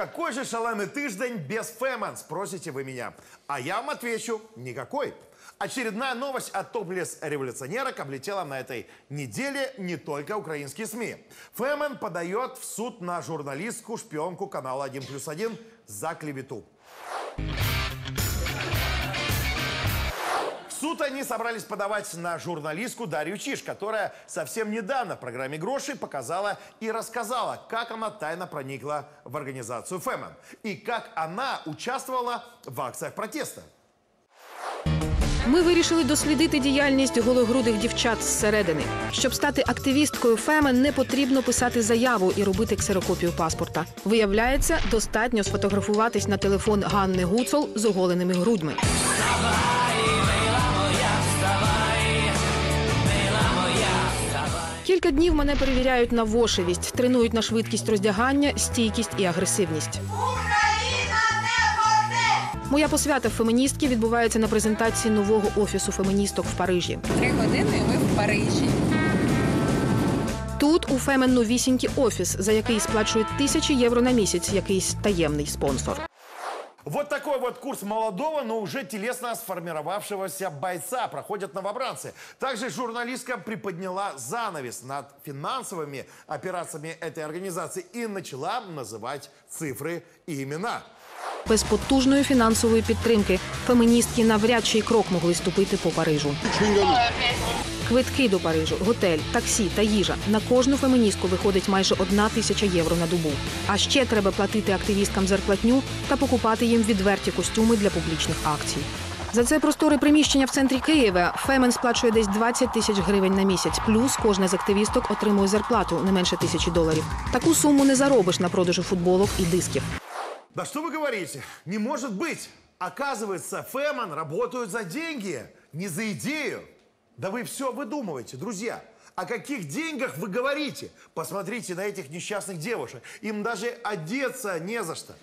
Какой же шаленый тыждень без Фемен, спросите вы меня. А я вам отвечу, никакой. Очередная новость от топлес-революционерок облетела на этой неделе не только украинские СМИ. Фемен подает в суд на журналистку, шпионку канала 1 плюс 1 за клевету. Суд они собрались подавать на журналистку Дарью Чиш, которая совсем недавно в программе «Гроши» показала и рассказала, как она тайно проникла в организацию «Фемен» и как она участвовала в акциях протеста. Ми вирішили дослідити діяльність гологрудих дівчат зсередини. Щоб стати активісткою Фемен, не потрібно писати заяву і робити ксерокопію паспорта. Виявляється, достатньо сфотографуватись на телефон Ганни Гуцол з оголеними грудьми. Кілька днів мене перевіряють на вошевість, тренують на швидкість роздягання, стійкість і агресивність. Україна не горде! Моя посвята феміністки відбувається на презентації нового офісу феміністок в Парижі. Три години ми в Парижі. Тут у Фемен новісінький офіс, за який сплачують тисячі євро на місяць якийсь таємний спонсор. Вот такой вот курс молодого, но уже телесно сформировавшегося бойца проходят новобранцы. Также журналистка приподняла занавес над финансовыми операциями этой организации и начала называть цифры и имена. Без потужної фінансової підтримки феміністки навряд чи й крок могли ступити по Парижу. Квитки до Парижу, готель, таксі та їжа на кожну феміністку виходить майже одна тисяча євро на добу. А ще треба платити активісткам зарплатню та покупати їм відверті костюми для публічних акцій. За це просторе приміщення в центрі Києва Фемен сплачує десь 20 тисяч гривень на місяць. Плюс кожна з активісток отримує зарплату не менше тисячі доларів. Таку суму не заробиш на продажу футболок і дисків. Да что вы говорите? Не может быть! Оказывается, Феман работают за деньги, не за идею. Да вы все выдумываете, друзья. О каких деньгах вы говорите? Посмотрите на этих несчастных девушек. Им даже одеться не за что.